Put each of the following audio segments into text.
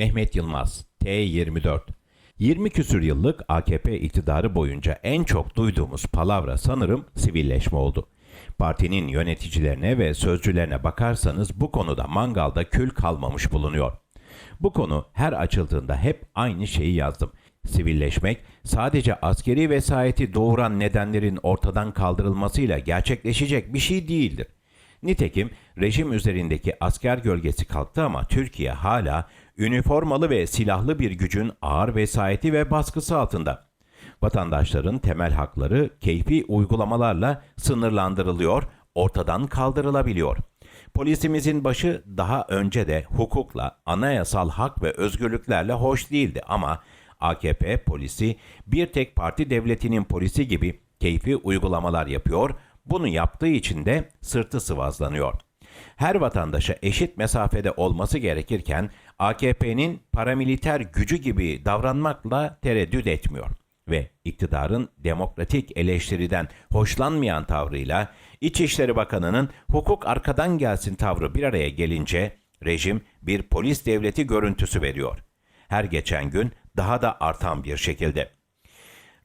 Mehmet Yılmaz, T24 20 küsür yıllık AKP iktidarı boyunca en çok duyduğumuz palavra sanırım sivilleşme oldu. Partinin yöneticilerine ve sözcülerine bakarsanız bu konuda mangalda kül kalmamış bulunuyor. Bu konu her açıldığında hep aynı şeyi yazdım. Sivilleşmek sadece askeri vesayeti doğuran nedenlerin ortadan kaldırılmasıyla gerçekleşecek bir şey değildir. Nitekim rejim üzerindeki asker gölgesi kalktı ama Türkiye hala üniformalı ve silahlı bir gücün ağır vesayeti ve baskısı altında. Vatandaşların temel hakları keyfi uygulamalarla sınırlandırılıyor, ortadan kaldırılabiliyor. Polisimizin başı daha önce de hukukla, anayasal hak ve özgürlüklerle hoş değildi ama AKP polisi bir tek parti devletinin polisi gibi keyfi uygulamalar yapıyor, bunu yaptığı için de sırtı sıvazlanıyor. Her vatandaşa eşit mesafede olması gerekirken AKP'nin paramiliter gücü gibi davranmakla tereddüt etmiyor ve iktidarın demokratik eleştiriden hoşlanmayan tavrıyla İçişleri Bakanı'nın hukuk arkadan gelsin tavrı bir araya gelince rejim bir polis devleti görüntüsü veriyor. Her geçen gün daha da artan bir şekilde.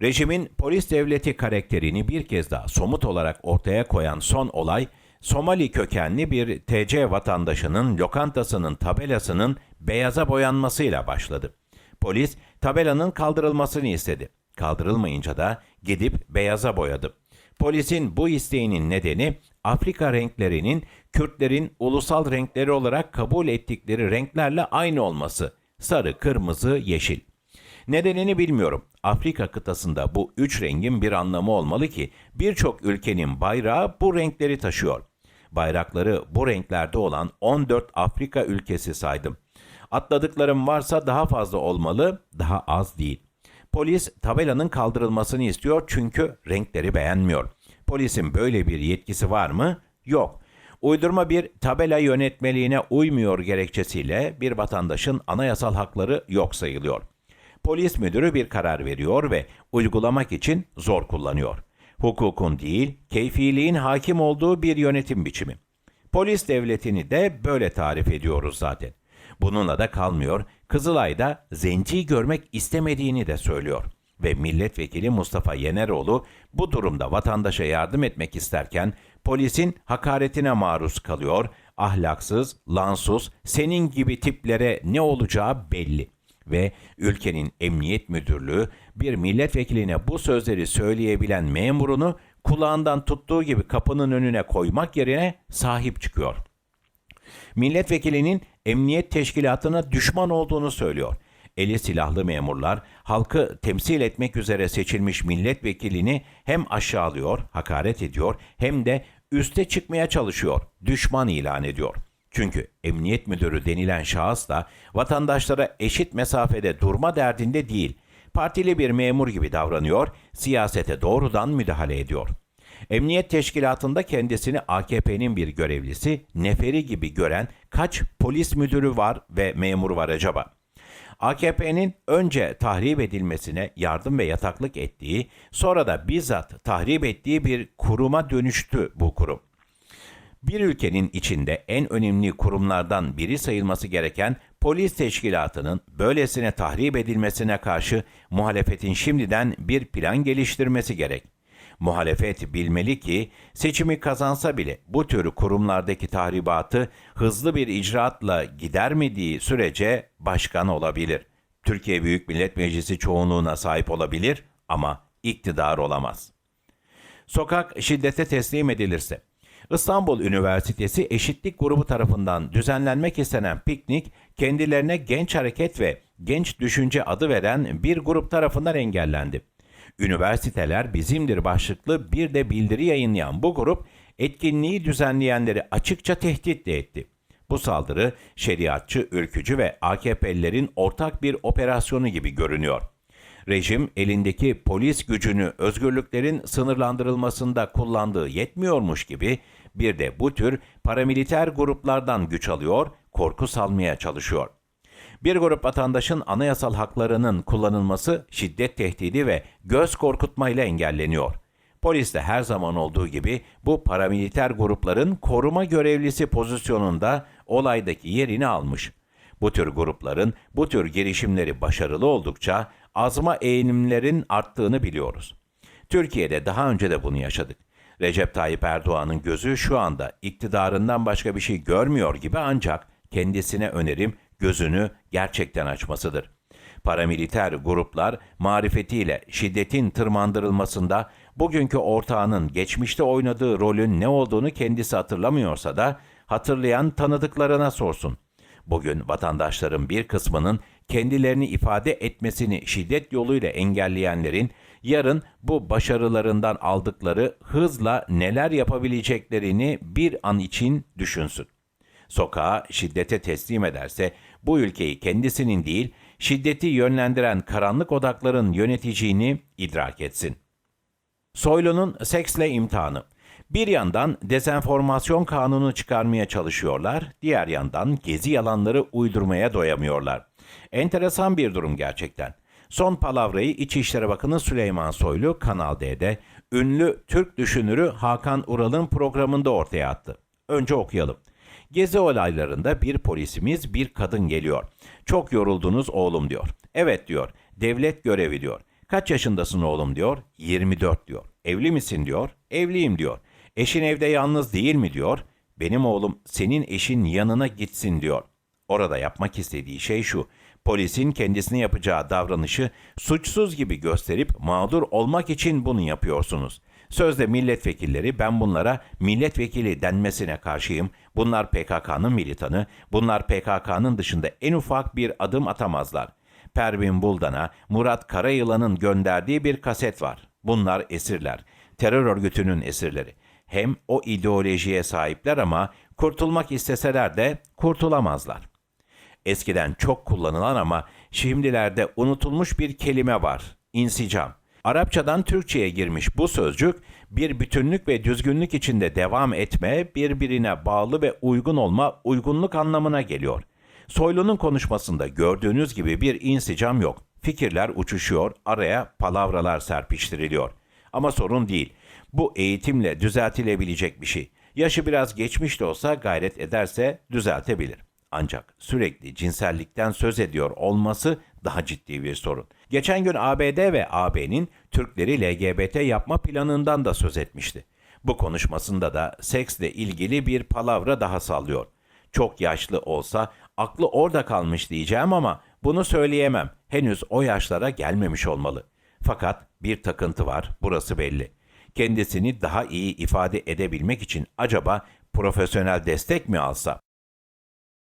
Rejimin polis devleti karakterini bir kez daha somut olarak ortaya koyan son olay, Somali kökenli bir TC vatandaşının lokantasının tabelasının beyaza boyanmasıyla başladı. Polis tabelanın kaldırılmasını istedi. Kaldırılmayınca da gidip beyaza boyadı. Polisin bu isteğinin nedeni Afrika renklerinin Kürtlerin ulusal renkleri olarak kabul ettikleri renklerle aynı olması. Sarı, kırmızı, yeşil. Nedenini bilmiyorum. Afrika kıtasında bu üç rengin bir anlamı olmalı ki birçok ülkenin bayrağı bu renkleri taşıyor. Bayrakları bu renklerde olan 14 Afrika ülkesi saydım. Atladıklarım varsa daha fazla olmalı, daha az değil. Polis tabelanın kaldırılmasını istiyor çünkü renkleri beğenmiyor. Polisin böyle bir yetkisi var mı? Yok. Uydurma bir tabela yönetmeliğine uymuyor gerekçesiyle bir vatandaşın anayasal hakları yok sayılıyor. Polis müdürü bir karar veriyor ve uygulamak için zor kullanıyor. Hukukun değil, keyfiliğin hakim olduğu bir yönetim biçimi. Polis devletini de böyle tarif ediyoruz zaten. Bununla da kalmıyor, Kızılay'da zenci görmek istemediğini de söylüyor. Ve milletvekili Mustafa Yeneroğlu bu durumda vatandaşa yardım etmek isterken polisin hakaretine maruz kalıyor, ahlaksız, lansuz, senin gibi tiplere ne olacağı belli ve ülkenin emniyet müdürlüğü bir milletvekiline bu sözleri söyleyebilen memurunu kulağından tuttuğu gibi kapının önüne koymak yerine sahip çıkıyor. Milletvekilinin emniyet teşkilatına düşman olduğunu söylüyor. Eli silahlı memurlar halkı temsil etmek üzere seçilmiş milletvekilini hem aşağılıyor, hakaret ediyor hem de üste çıkmaya çalışıyor, düşman ilan ediyor. Çünkü emniyet müdürü denilen şahıs da vatandaşlara eşit mesafede durma derdinde değil, partili bir memur gibi davranıyor, siyasete doğrudan müdahale ediyor. Emniyet teşkilatında kendisini AKP'nin bir görevlisi, neferi gibi gören kaç polis müdürü var ve memur var acaba? AKP'nin önce tahrip edilmesine yardım ve yataklık ettiği, sonra da bizzat tahrip ettiği bir kuruma dönüştü bu kurum. Bir ülkenin içinde en önemli kurumlardan biri sayılması gereken polis teşkilatının böylesine tahrip edilmesine karşı muhalefetin şimdiden bir plan geliştirmesi gerek. Muhalefet bilmeli ki seçimi kazansa bile bu tür kurumlardaki tahribatı hızlı bir icraatla gidermediği sürece başkan olabilir. Türkiye Büyük Millet Meclisi çoğunluğuna sahip olabilir ama iktidar olamaz. Sokak şiddete teslim edilirse İstanbul Üniversitesi Eşitlik Grubu tarafından düzenlenmek istenen piknik kendilerine Genç Hareket ve Genç Düşünce adı veren bir grup tarafından engellendi. Üniversiteler bizimdir başlıklı bir de bildiri yayınlayan bu grup etkinliği düzenleyenleri açıkça tehdit de etti. Bu saldırı şeriatçı, ülkücü ve AKP'lilerin ortak bir operasyonu gibi görünüyor. Rejim elindeki polis gücünü özgürlüklerin sınırlandırılmasında kullandığı yetmiyormuş gibi bir de bu tür paramiliter gruplardan güç alıyor, korku salmaya çalışıyor. Bir grup vatandaşın anayasal haklarının kullanılması şiddet tehdidi ve göz korkutmayla engelleniyor. Polis de her zaman olduğu gibi bu paramiliter grupların koruma görevlisi pozisyonunda olaydaki yerini almış. Bu tür grupların bu tür girişimleri başarılı oldukça azma eğilimlerin arttığını biliyoruz. Türkiye'de daha önce de bunu yaşadık. Recep Tayyip Erdoğan'ın gözü şu anda iktidarından başka bir şey görmüyor gibi ancak kendisine önerim gözünü gerçekten açmasıdır. Paramiliter gruplar marifetiyle şiddetin tırmandırılmasında bugünkü ortağının geçmişte oynadığı rolün ne olduğunu kendisi hatırlamıyorsa da hatırlayan tanıdıklarına sorsun. Bugün vatandaşların bir kısmının kendilerini ifade etmesini şiddet yoluyla engelleyenlerin yarın bu başarılarından aldıkları hızla neler yapabileceklerini bir an için düşünsün. Sokağa şiddete teslim ederse bu ülkeyi kendisinin değil, şiddeti yönlendiren karanlık odakların yöneteceğini idrak etsin. Soylu'nun seksle imtihanı. Bir yandan dezenformasyon kanunu çıkarmaya çalışıyorlar, diğer yandan gezi yalanları uydurmaya doyamıyorlar. Enteresan bir durum gerçekten. Son palavrayı İçişleri Bakanı Süleyman Soylu Kanal D'de ünlü Türk düşünürü Hakan Ural'ın programında ortaya attı. Önce okuyalım. Gezi olaylarında bir polisimiz bir kadın geliyor. Çok yoruldunuz oğlum diyor. Evet diyor. Devlet görevi diyor. Kaç yaşındasın oğlum diyor. 24 diyor. Evli misin diyor. Evliyim diyor. Eşin evde yalnız değil mi diyor. Benim oğlum senin eşin yanına gitsin diyor. Orada yapmak istediği şey şu. Polisin kendisine yapacağı davranışı suçsuz gibi gösterip mağdur olmak için bunu yapıyorsunuz. Sözde milletvekilleri ben bunlara milletvekili denmesine karşıyım. Bunlar PKK'nın militanı, bunlar PKK'nın dışında en ufak bir adım atamazlar. Pervin Buldan'a Murat Karayılan'ın gönderdiği bir kaset var. Bunlar esirler. Terör örgütünün esirleri. Hem o ideolojiye sahipler ama kurtulmak isteseler de kurtulamazlar. Eskiden çok kullanılan ama şimdilerde unutulmuş bir kelime var. İnsicam. Arapçadan Türkçe'ye girmiş bu sözcük bir bütünlük ve düzgünlük içinde devam etme, birbirine bağlı ve uygun olma, uygunluk anlamına geliyor. Soylu'nun konuşmasında gördüğünüz gibi bir insicam yok. Fikirler uçuşuyor, araya palavralar serpiştiriliyor. Ama sorun değil. Bu eğitimle düzeltilebilecek bir şey. Yaşı biraz geçmiş de olsa gayret ederse düzeltebilir. Ancak sürekli cinsellikten söz ediyor olması daha ciddi bir sorun. Geçen gün ABD ve AB'nin Türkleri LGBT yapma planından da söz etmişti. Bu konuşmasında da seksle ilgili bir palavra daha sallıyor. Çok yaşlı olsa aklı orada kalmış diyeceğim ama bunu söyleyemem. Henüz o yaşlara gelmemiş olmalı. Fakat bir takıntı var, burası belli. Kendisini daha iyi ifade edebilmek için acaba profesyonel destek mi alsa?